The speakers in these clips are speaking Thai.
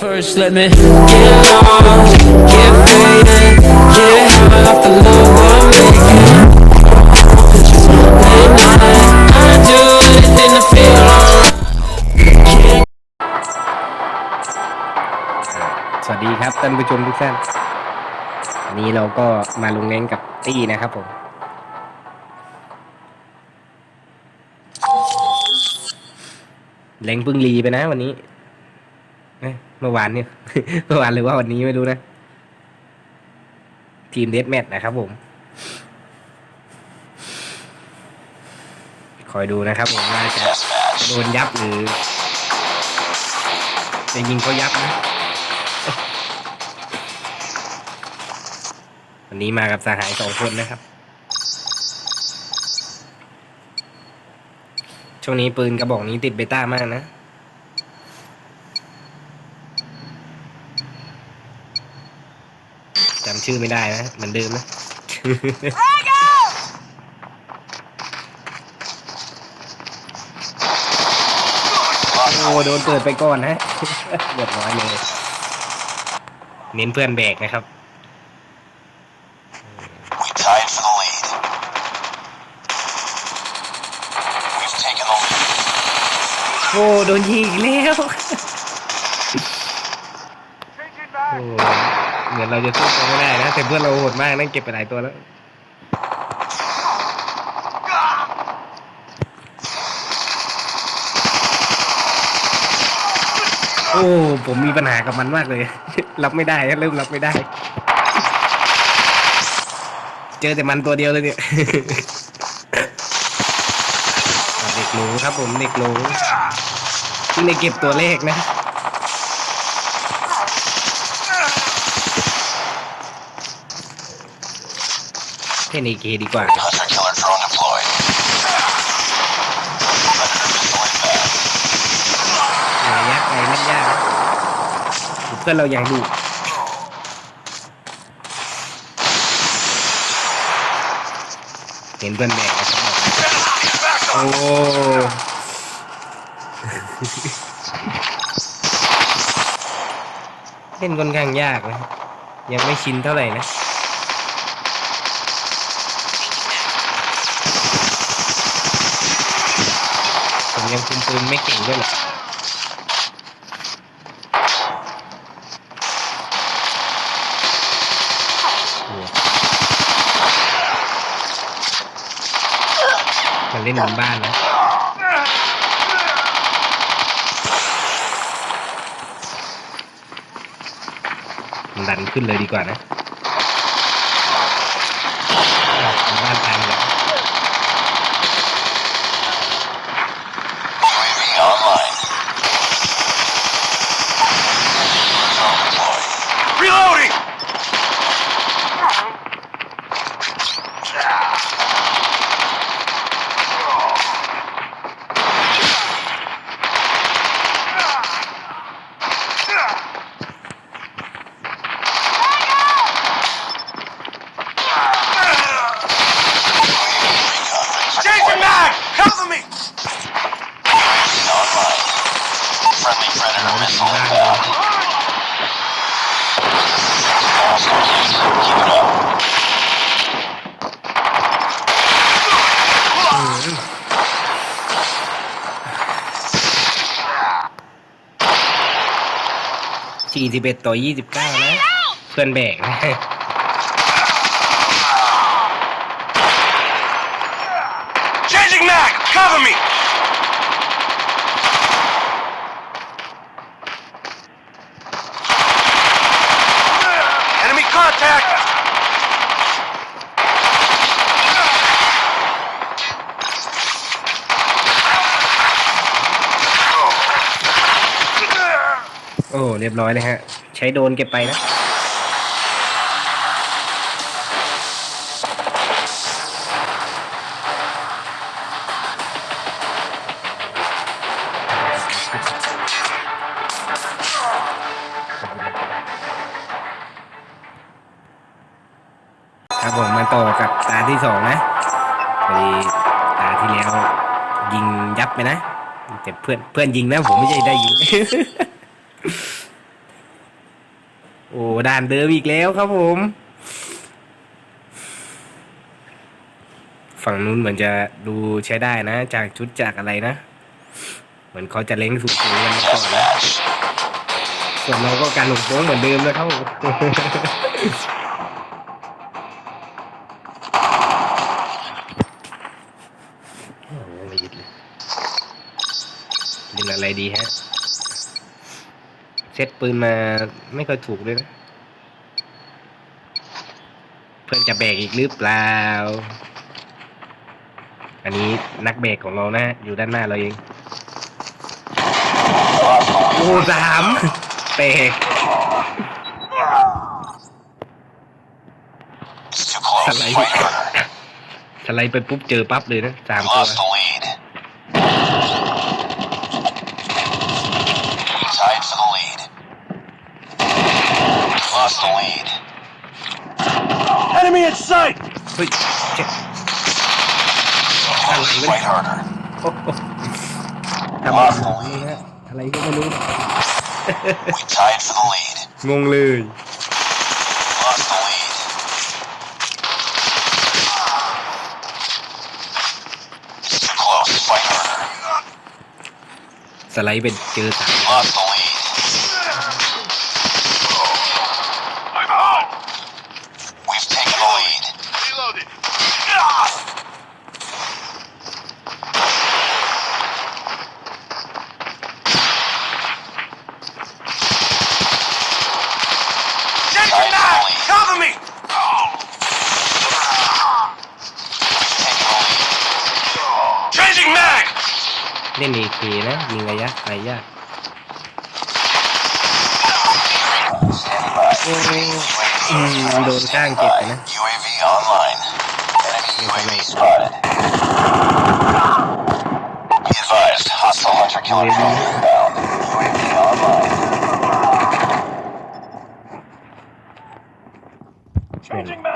First, let me get lost, get faded, get high off the love I'm making. Midnight, I do anything to feel alright. สวัสดีครับท่านผู้ชมทุกท่านวันนี้เราก็มาลงเล่นกับตี้นะครับผม เล้งเพึ่งรีไปนะวันนี้ เมื่อวานเนี่ยเมื่อวานหรือว่าวันนี้ไม่รู้นะ ทีมเดสแมทนะครับผม คอยดูนะครับผมว่าจะโดนยับหรือจะยิงเขายับนะวันนี้มากับสหายสองคนนะครับ ช่วงนี้ปืนกระบอกนี้ติดเบต้ามากนะำชื่อไม่ได้นะเหมือนเดิมนะโอ้โดนเปิดไปก่อนนะเรียบร้อยเลยเน้นเพื่อนแบกนะครับ We tied for the lead. We've taken the lead. โอ้โดนยิงอีกแล้ว โอ้ เหมือนเราจะสู้เขาไม่ได้นะแต่เพื่อนเราโหดมากนั่นเก็บไปหลายตัวแล้วโอ้ผมมีปัญหากับมันมากเลย รับไม่ได้เริ่มรับไม่ได้ เจอแต่มันตัวเดียวเลยเนี่ยเด็กหนูครับผมเด็กหนูที่งได้เก็บตัวเลขนะ เท่นเอเกดีกว่า Hunter killer drone deployed. Predator pistol inbound. หายากไปไม่ยากนะเพื่อนเรายังดูเห็นเพื่อนแบกนะครับโอ้เล่นค่อนข้างยากนะยังไม่ชินเท่าไหร่นะ ผมยังคุมปืนไม่เก่งด้วยหละมันเล่นบนบ้านนะดันขึ้นเลยดีกว่านะบ้านตายแล้ว UAV online. Drone deployed. Reloading! Jason Mag! Cover me! UAV online. Friendly Predator missile inbound. Almost complete. Keep it up. สี่สิบเอ็ดต่อยี่สิบเก้านะ เพื่อนแบกนะ Changing mag! Cover me! Enemy contact! Uh, โอ้ เรียบร้อยเลยฮะ ใช้โดนเก็บไปนะครับผมมาต่อกับตาที่สองนะพอดีตาที่แล้วยิงยับไปนะแต่เพื่อนเพื่อนยิงนะผมไม่ใช่ได้ยิง โอ้ด่านเดิมอีกแล้วครับผม ฝั่งนู้นเหมือนจะดูใช้ได้นะ จากชุดจากอะไรนะ เหมือนเขาจะเล้งสูงๆกันมาก่อนนะส่วนเราก็การหลงโค้งเหมือนเดิมนะครับผมโอ้โหไม่ยิดเลยเล่นอะไรดีฮะ เซตปืนมาไม่ค่อยถูกเลยนะ พื่อนจะแบกอีกหรือเปล่า อันนี้นักแบกของเรานะ อยู่ด้านหน้าเราเอง โอ้สามแตก It's too close. Somebody- Fight harder. สไลด์ไปปุ๊บเจอปั๊บเลยนะสามตัว Lost the lead. We tied for the lead. Lost the lead. Enemy in sight! เฮ้ยเจ็บ Close. Somebody- Fight harder. โอ้โหทำอะไรนี่นะอะไรก็ไม่รู้ We tied for the lead. งงเลย Lost the lead. It's too close. Fight harder. สไลด์เป็นเจอสาม Lost the lead. I'm out. We've taken the lead. Reloaded. Changing mag! Cover me! We've taken the lead. Changing mag! เล่ นเอเคนะ ยิงระยะไกลยาก Standing by. อืมโดนข้างเจ็บไปนะ UAV online. Enemy UAV spotted. Be advised, hostile hunter killer UAV. drone inbound. UAV online.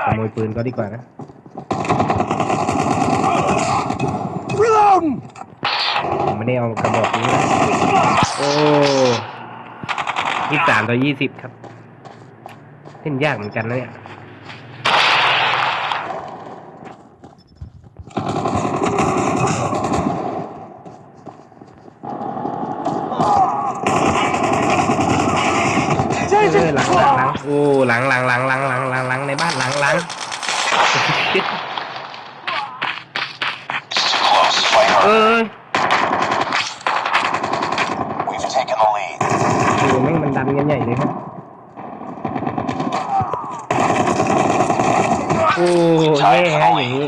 ขโมยปืนก็ดีกว่านะ Reload! ผมไม่ได้เอากระบอกนี้นะโอ้ยี่สามต่อยี่สิบครับเล่นยากเหมือนกันนะเนี่ยเออหลังหลังหลังโอ้หลังหลังหลังหลังหลังหลังหลังในบ้านหลังหลัง It's too close. Fight เอ hard. อ We've taken the lead. โอ้แม่งมันดันกันใหญ่เลยครับโอ้แย่ฮะอย่างนี้ We've taken the lead.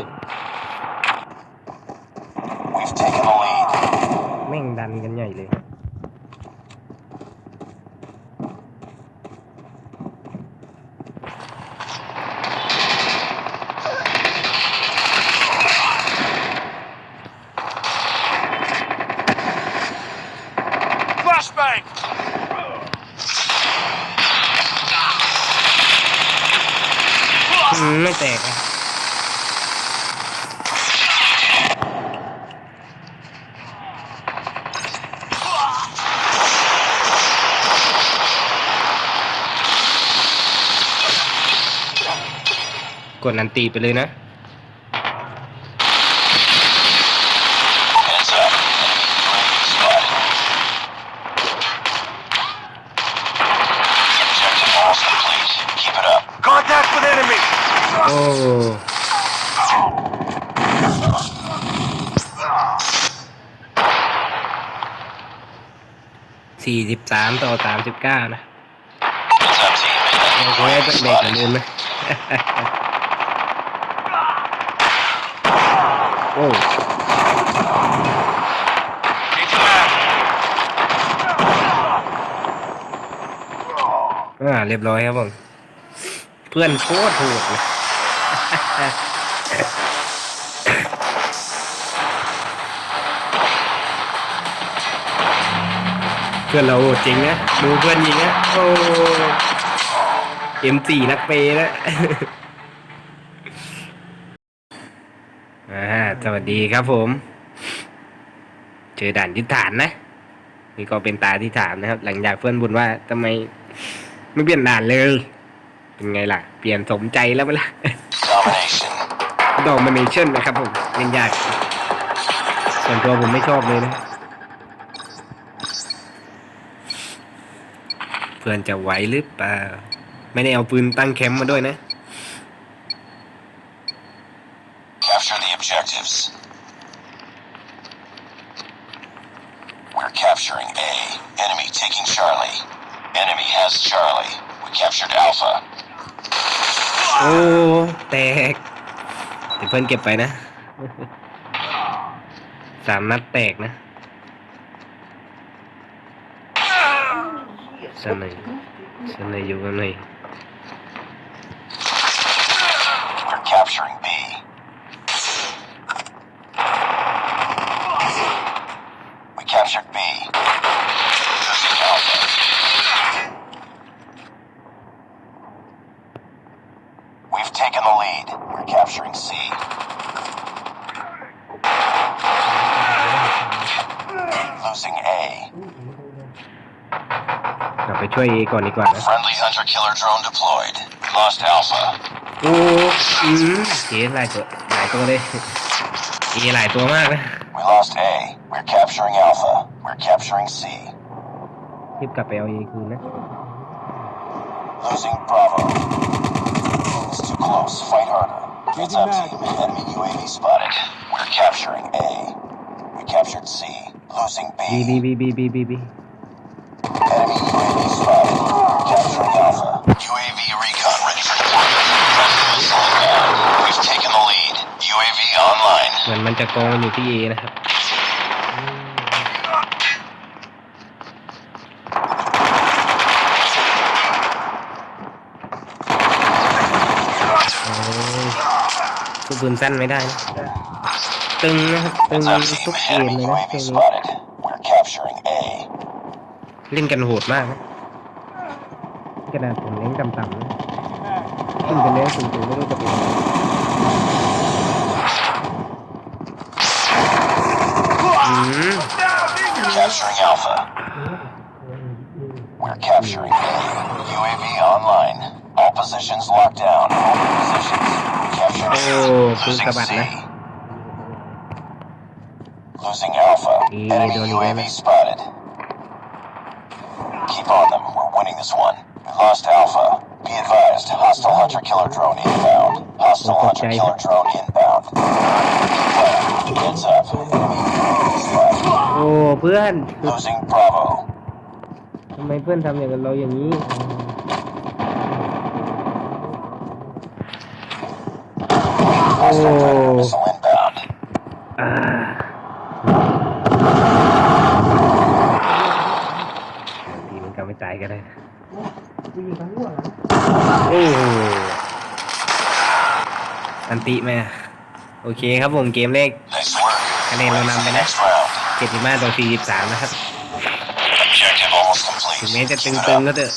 แม่งดันกันใหญ่เลย Flashbang! อืมไม่แตกอะ กดนันตีไปเลยนะ Heads up. Enemy UAV spotted. Objective almost complete. Keep it up. Contact with enemy! โอ้ สี่สิบสามต่อสามสิบเก้านะ Heads up, team. ยังแพ้เด็กเหมือนเดิมไหม โอ้ Changing mag. อ่าเรียบร้อยครับผมเพื่อนโคตรโหดเลยเพื่อนเราโหดจริงนะดูเพื่อนยิงนะโอ้เอ็มสี่นักเปย์นะ อ่า สวัสดีครับผม เจอด่านยึดฐานนะ นี่ก็เป็นตาที่ถามนะครับ หลังจากเพื่อนบ่นว่าทำไมไม่เปลี่ยนด่านเลย เป็นไงล่ะ เปลี่ยนสมใจแล้วไหมล่ะ Domination. ดอมเนชั่นนะครับผมเล่นยาก ส่วนตัวผมไม่ชอบเลยนะ เพื่อนจะไหวหรือเปล่า ไม่ได้เอาปืนตั้งแคมป์มาด้วยนะ Capture the objectives. We're capturing A. Enemy taking Charlie. Enemy has Charlie. We captured Alpha. โอ้ แตกเดี๋ยวเพื่อนเก็บไปนะ สามนัดแตกนะสนยสนยอยู่กันไหน We're capturing B. Losing A. กลับไปช่วยเอก่อนดีกว่านะ Friendly hunter killer drone deployed. We lost Alpha. โอ้อืมเอหลายตัว หลายตัวเลย เอหลายตัวมากนะ We lost A. We're capturing Alpha. We're capturing C. รีบกลับไปเอาเอคืนนะ Losing Bravo. It's too close. Fight harder. Heads up, team. Enemy UAV spotted. We're capturing A. We captured C. Losing บี B. บีบีบีบีบีบี Enemy UAV spotted. Capturing Alpha. UAV recon ready for deployment. Friendly missile inbound. We've taken the lead. UAV online. เหมือนมันจะกองอยู่ที่เอนะครับ โอ้ยสู้ปืนสั้นไม่ได้นะตึงนะครับ ตึง Heads up, ทุก team. เกม Enemy เลยนะ UAV ช่วงนี้ spotted. We're capturing A. เล่นกันโหดมากนะขนาดผมเล่นต่ำๆนะขึ้นไปเล่นสูงๆไม่รู้จะเป็นยังไงอืม Capturing Alpha. We're capturing A. UAV online. All positions locked down. All positions. Captured A. Oh, Losing puta C. madre. Losing Enemy don't UAV even- spotted. Keep on them. We're winning this one. We lost Alpha. Be advised. Hostile hunter killer drone inbound. Hostile Okay. hunter killer drone inbound. Heads up. Enemy UAV spotted. โอ้เพื่อน Losing Bravo. ทำไมเพื่อนทำอย่างกับเราอย่างนี้ Hostile predator missile ทีมันก็ไม่ตายก็ได้นะโอ้โหอันติไหมอะโอเคครับผมเกมเลข Nice work. คะแนนเรานำไปนะ Next round. 75ต่อ43นะครับ Objective almost ถึง complete. แม้จะ Keep ตึ it ง up. ๆก็เถอะ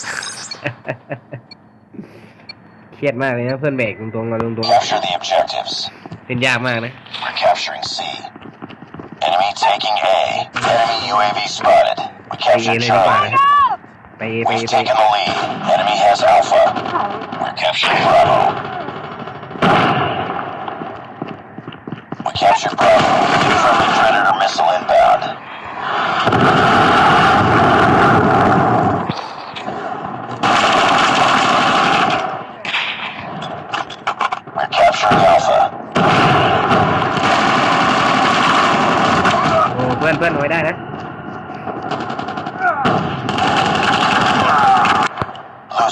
เครียดมากเลยนะเพื่อนแบกตรงๆมาตรง Capture the objectives. ๆเป็นยากมากนะ We're capturing C. Enemy taking A. Enemy UAV spotted. We ไปเอ captured เลยดีกว่านะ Charlie. We've taken the lead. Enemy has Alpha. We're capturing Bravo.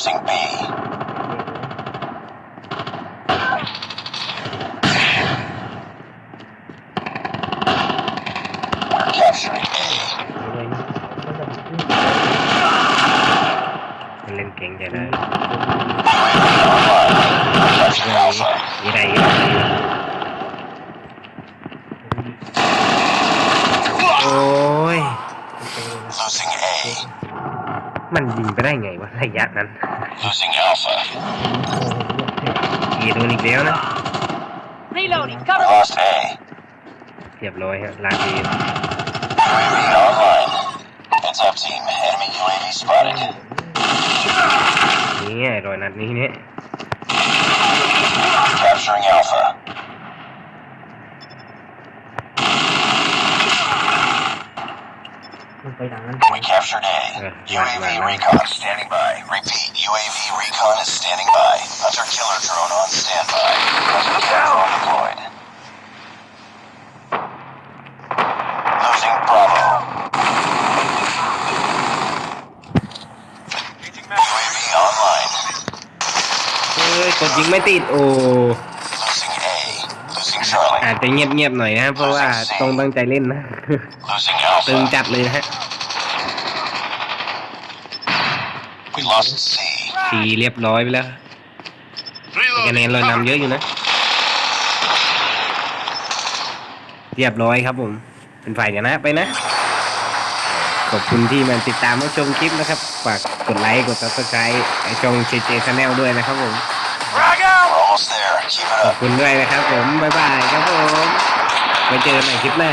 Losing B. มันยิงไปได้ไงวะระยะนั้น Losing Alpha. อีโดนอีกแล้วนะ Reloading. We Cover. lost A. เรียบร้อยฮะลาที UAV online. Heads up, team. Enemy UAV spotted. ไงรอยนัดนี้เนี่ย Capturing Alpha. ไปทางนั้น We captured A. Yeah, UAV right, right. recon standing by. Repeat, UAV recon is standing by. Hunter killer drone on standby. Hunter killer drone deployed. Losing Bravo. UAV online. เฮ้ยกดยิงไม่ติดโอ้ Losing A. Losing Charlie. อาจจะเงียบๆหน่อยนะ เพราะว่าต้องตั้งใจเล่นนะ Losing ตึง Alpha. จัดเลยนะฮะ We lost C. ทีเรียบร้อยไปแล้วคะแนนเรานำเยอะอยู่นะ เรียบร้อยครับผม เป็นฝ่ายชนะไปนะ ขอบคุณที่มาติดตามรับชมคลิปนะครับ ฝากกดไลค์ กด subscribe ไอจงเจเจชาแนลด้วยนะครับผม ขอบคุณด้วยนะครับผม บ๊ายบายครับผม ไว้เจอกันใหม่คลิปหน้า